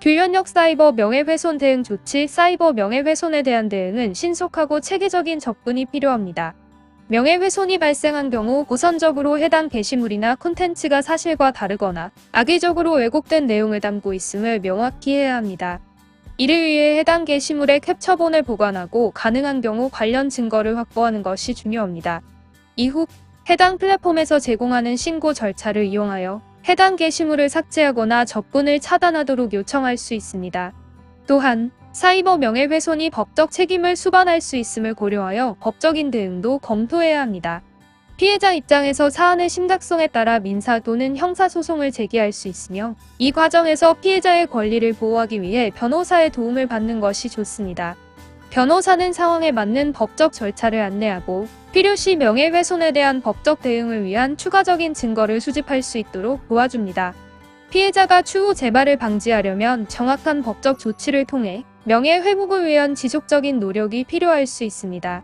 규현역 사이버 명예훼손 대응 조치 사이버 명예훼손에 대한 대응은 신속하고 체계적인 접근이 필요합니다. 명예훼손이 발생한 경우 우선적으로 해당 게시물이나 콘텐츠가 사실과 다르거나 악의적으로 왜곡된 내용을 담고 있음을 명확히 해야 합니다. 이를 위해 해당 게시물의 캡처본을 보관하고 가능한 경우 관련 증거를 확보하는 것이 중요합니다. 이후 해당 플랫폼에서 제공하는 신고 절차를 이용하여 해당 게시물을 삭제하거나 접근을 차단하도록 요청할 수 있습니다. 또한 사이버 명예훼손이 법적 책임을 수반할 수 있음을 고려하여 법적인 대응도 검토해야 합니다. 피해자 입장에서 사안의 심각성에 따라 민사 또는 형사소송을 제기할 수 있으며 이 과정에서 피해자의 권리를 보호하기 위해 변호사의 도움을 받는 것이 좋습니다. 변호사는 상황에 맞는 법적 절차를 안내하고 필요시 명예훼손에 대한 법적 대응을 위한 추가적인 증거를 수집할 수 있도록 도와줍니다. 피해자가 추후 재발을 방지하려면 정확한 법적 조치를 통해 명예회복을 위한 지속적인 노력이 필요할 수 있습니다.